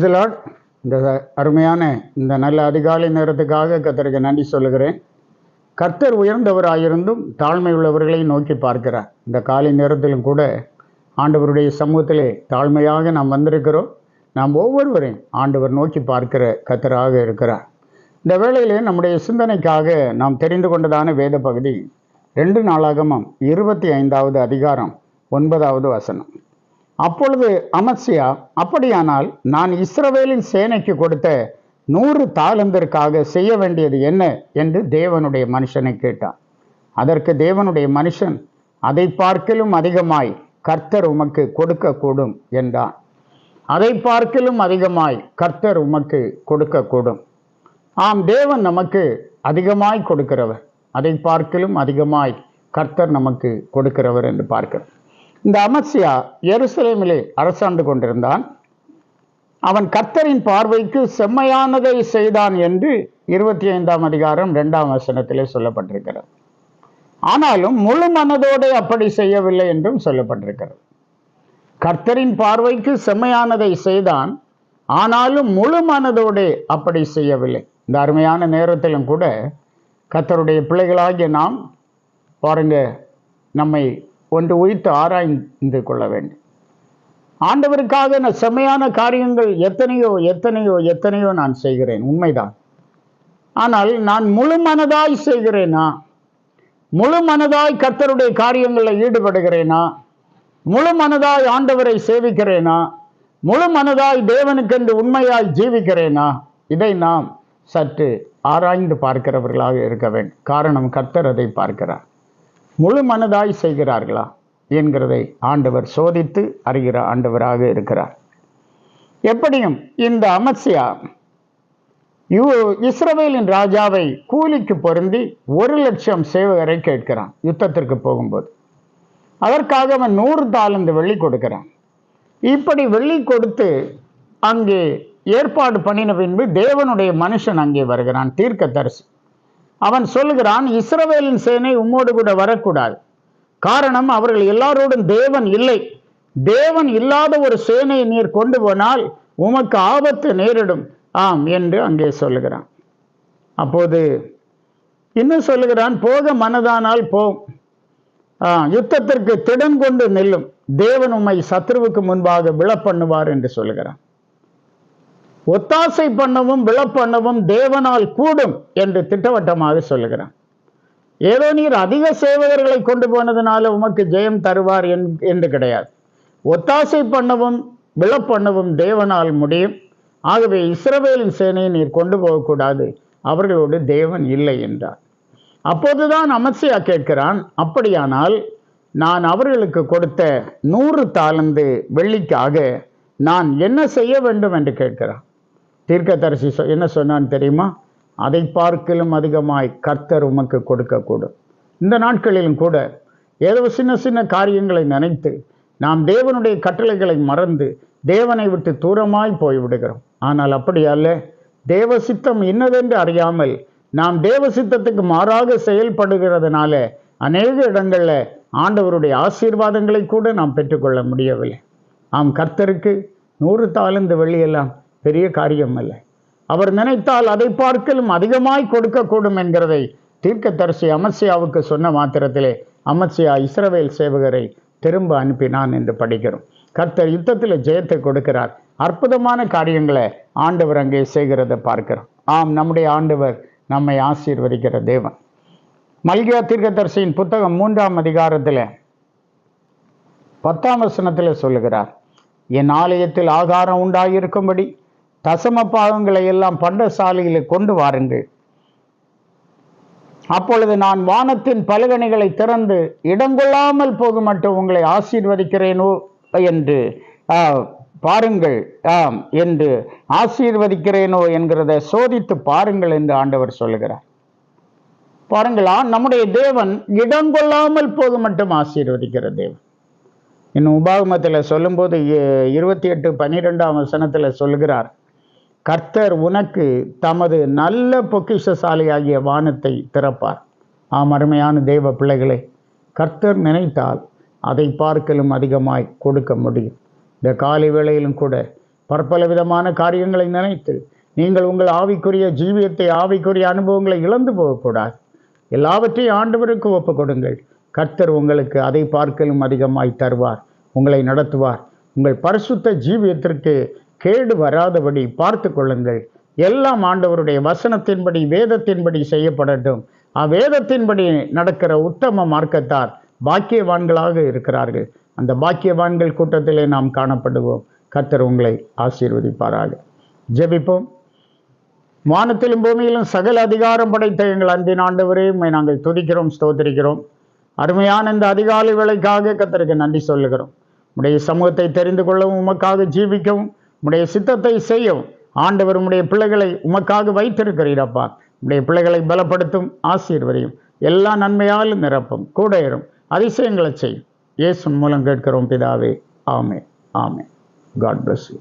பிரைசலாட் இந்த அருமையான இந்த நல்ல அதிகாலை நேரத்துக்காக கத்தருக்கு நன்றி சொல்லுகிறேன். கர்த்தர் உயர்ந்தவராயிருந்தும் தாழ்மை உள்ளவர்களை நோக்கி பார்க்கிறார். இந்த காலை நேரத்திலும் கூட ஆண்டவருடைய சமூகத்திலே தாழ்மையாக நாம் வந்திருக்கிறோம். நாம் ஒவ்வொருவரையும் ஆண்டவர் நோக்கி பார்க்கிற கத்தராக இருக்கிறார். இந்த வேளையிலே நம்முடைய சிந்தனைக்காக நாம் தெரிந்து கொண்டதான வேத பகுதி ரெண்டு நாளாகமும் இருபத்தி ஐந்தாவது அதிகாரம் ஒன்பதாவது வசனம். அப்பொழுது அமத்சியா அப்படியானால் நான் இஸ்ரவேலின் சேனைக்கு கொடுத்த நூறு தாளந்திற்காக செய்ய வேண்டியது என்ன? என்று தேவனுடைய மனுஷனை கேட்டான். அதற்கு தேவனுடைய மனுஷன் அதை பார்க்கிலும் அதிகமாய் கர்த்தர் உமக்கு கொடுக்கக்கூடும் என்றான். அதை பார்க்கிலும் அதிகமாய் கர்த்தர் உமக்கு கொடுக்கக்கூடும். ஆம் தேவன் நமக்கு அதிகமாய் கொடுக்கிறவர். அதை பார்க்கிலும் அதிகமாய் கர்த்தர் நமக்கு கொடுக்கிறவர் என்று பார்க்கிறோம் இந்த அமசியா எருசலேமிலே அரசாண்டு கொண்டிருந்தான். அவன் கர்த்தரின் பார்வைக்கு செம்மையானதை செய்தான் என்று இருபத்தி ஐந்தாம் அதிகாரம் இரண்டாம் வசனத்திலே சொல்லப்பட்டிருக்கிறது. ஆனாலும் முழு மனதோடு அப்படி செய்யவில்லை என்றும் சொல்லப்பட்டிருக்கிறது. கர்த்தரின் பார்வைக்கு செம்மையானதை செய்தான் ஆனாலும் முழு மனதோடு அப்படி செய்யவில்லை. இந்த அருமையான நேரத்திலும் கூட கர்த்தருடைய பிள்ளைகளாகிய நாம் பாருங்க நம்மை ஒன்று உயிர்த்து ஆராய்ந்து கொள்ள வேண்டும். ஆண்டவருக்காக நான் செம்மையான காரியங்கள் எத்தனையோ எத்தனையோ எத்தனையோ நான் செய்கிறேன். உண்மைதான். ஆனால் நான் முழு மனதாய் செய்கிறேனா? முழு மனதாய் கர்த்தருடைய காரியங்களில் ஈடுபடுகிறேனா? முழு மனதாய் ஆண்டவரை சேவிக்கிறேனா? முழு மனதாய் தேவனுக்கென்று உண்மையாய் ஜீவிக்கிறேனா? இதை நாம் சற்று ஆராய்ந்து பார்க்கிறவர்களாக இருக்க வேண்டும். காரணம் கர்த்தர் அதை பார்க்கிறார். முழு மனதாய் செய்கிறார்களா என்கிறதை ஆண்டவர் சோதித்து அறிகிற ஆண்டவராக இருக்கிறார். எப்படியும் இந்த அமத்சியா யூ இஸ்ரவேலின் ராஜாவை கூலிக்கு பொருந்தி ஒரு லட்சம் சேவகரை கேட்கிறான் யுத்தத்திற்கு போகும்போது. அதற்காக அவன் நூறு தாளந்து வெள்ளி கொடுக்கிறான். இப்படி வெள்ளி கொடுத்து அங்கே ஏற்பாடு பண்ணின பின்பு தேவனுடைய மனுஷன் அங்கே வருகிறான் தீர்க்கதரிசி. அவன் சொல்லுகிறான் இஸ்ரவேலின் சேனை உம்மோடு கூட வரக்கூடாது. காரணம் அவர்கள் எல்லாரோடும் தேவன் இல்லை. தேவன் இல்லாத ஒரு சேனையை நீர் கொண்டு போனால் உமக்கு ஆபத்து நேரிடும். ஆம் என்று அங்கே சொல்லுகிறான். அப்போது இன்னும் சொல்லுகிறான் போக மனதானால் போம் யுத்தத்திற்கு திடன் கொண்டு நெல்லும். தேவன் உம்மை சத்ருவுக்கு முன்பாக விழப்பண்ணுவார் என்று சொல்லுகிறான். ஒத்தாசை பண்ணவும் விழப்பண்ணவும் தேவனால் கூடும் என்று திட்டவட்டமாக சொல்லுகிறான். ஏதோ நீர் அதிக சேவகர்களை கொண்டு போனதுனால உமக்கு ஜெயம் தருவார் என்- என்று கிடையாது. ஒத்தாசை பண்ணவும் விழப்பண்ணவும் தேவனால் முடியும். ஆகவே இஸ்ரவேலின் சேனையை நீர் கொண்டு போகக்கூடாது. அவர்களோடு தேவன் இல்லை என்றார். அப்போதுதான் அமர்சியா கேட்கிறான் அப்படியானால் நான் அவர்களுக்கு கொடுத்த நூறு தாளந்து வெள்ளிக்காக நான் என்ன செய்ய வேண்டும்? என்று கேட்கிறான். தீர்க்கதரிசி சொ- என்ன சொன்னான் தெரியுமா? அதை பார்க்கிலும் அதிகமாய் கர்த்தர் உமக்கு கொடுக்கக்கூடும். இந்த நாட்களிலும் கூட ஏதோ சின்ன சின்ன காரியங்களை நினைத்து நாம் தேவனுடைய கட்டளைகளை மறந்து தேவனை விட்டு தூரமாய் போய்விடுகிறோம். ஆனால் அப்படி அல்ல. தேவ சித்தம் இன்னதென்று அறியாமல் நாம் தேவ சித்தத்துக்கு மாறாக செயல்படுகிறதுனால அநேக இடங்களில் ஆண்டவருடைய ஆசீர்வாதங்களை கூட நாம் பெற்றுக்கொள்ள முடியவில்லை. ஆம் கர்த்தருக்கு நூறு தாளந்து வெள்ளியெல்லாம் பெரிய காரியம் அல்ல. அவர் நினைத்தால் அதை பார்க்கலும் அதிகமாய் கொடுக்கக்கூடும் என்கிறதை தீர்க்கதரிசி அமத்சியாவுக்கு சொன்ன மாத்திரத்திலே அமத்சியா இஸ்ரவேல் சேவகரை திரும்ப அனுப்பினான் என்று படிக்கிறோம். கர்த்தர் யுத்தத்தில் ஜெயத்தை கொடுக்கிறார். அற்புதமான காரியங்களை ஆண்டவர் அங்கே செய்கிறதை பார்க்கிறோம். ஆம் நம்முடைய ஆண்டவர் நம்மை ஆசீர்வதிக்கிற தேவன். மல்கியா தீர்க்கதரிசியின் புத்தகம் மூன்றாம் அதிகாரத்தில் பத்தாம் வசனத்தில் சொல்லுகிறார் என் ஆலயத்தில் ஆகாரம் உண்டாயிருக்கும்படி தசம பாகங்களை எல்லாம் பண்டசாலையில் கொண்டு வாருங்கள். அப்பொழுது நான் வானத்தின் பலகணிகளை திறந்து இடங்கொள்ளாமல் போக மட்டும் உங்களை ஆசீர்வதிக்கிறேனோ என்று ஆ, பாருங்கள் ஆம் என்று ஆசீர்வதிக்கிறேனோ என்கிறத சோதித்து பாருங்கள் என்று ஆண்டவர் சொல்லுகிறார். பாருங்களா நம்முடைய தேவன் இடங்கொள்ளாமல் போது மட்டும் ஆசீர்வதிக்கிற தேவன். இன்னும் உபாகமத்தில் சொல்லும்போது இருபத்தி எட்டு பன்னிரெண்டாம் வசனத்தில் சொல்லுகிறார் கர்த்தர் உனக்கு தமது நல்ல பொக்கிஷசாலியாகிய வானத்தை திறப்பார். ஆம் அருமையான தேவ பிள்ளைகளே கர்த்தர் நினைத்தால் அதை பார்க்கலும் அதிகமாய் கொடுக்க முடியும். இந்த காலை வேளையிலும் கூட பற்பல விதமான காரியங்களை நினைத்து நீங்கள் உங்கள் ஆவிக்குரிய ஜீவியத்தை ஆவிக்குரிய அனுபவங்களை இழந்து போகக்கூடாது. எல்லாவற்றையும் ஆண்டவருக்கு ஒப்பு கொடுங்கள். கர்த்தர் உங்களுக்கு அதை பார்க்கலும் அதிகமாய் தருவார் உங்களை நடத்துவார். உங்கள் பரிசுத்த ஜீவியத்திற்கு கேடு வராதபடி பார்த்து கொள்ளுங்கள். எல்லாம் ஆண்டவருடைய வசனத்தின்படி வேதத்தின்படி செய்யப்படட்டும். அவ்வேதத்தின்படி நடக்கிற உத்தம மார்க்கத்தார் பாக்கியவான்களாக இருக்கிறார்கள். அந்த பாக்கியவான்கள் கூட்டத்திலே நாம் காணப்படுவோம். கர்த்தர் உங்களை ஆசீர்வதிப்பாராக. ஜெபிப்போம். வானத்திலும் பூமியிலும் சகல அதிகாரம் படைத்த எங்கள் அன்பின் ஆண்டவரே நாங்கள் துதிக்கிறோம் ஸ்தோத்திரிக்கிறோம். அருமையான இந்த அதிகாலை வேலைக்காக கத்தருக்கு நன்றி சொல்லுகிறோம். உடைய சமூகத்தை தெரிந்து கொள்ளவும் உமக்காக ஜீவிக்கவும் உடைய சித்தத்தை செய்யும். ஆண்டவர் உம்முடைய பிள்ளைகளை உமக்காக வைத்திருக்கிறீரப்பா உடைய பிள்ளைகளை பலப்படுத்தும் ஆசீர்வதியும். எல்லா நன்மையாலும் நிரப்பும் கூட அதிசயங்களை செய்யும். இயேசு மூலம் கேட்கிறோம் பிதாவே. ஆமே ஆமே காட் பிளஸ் யூ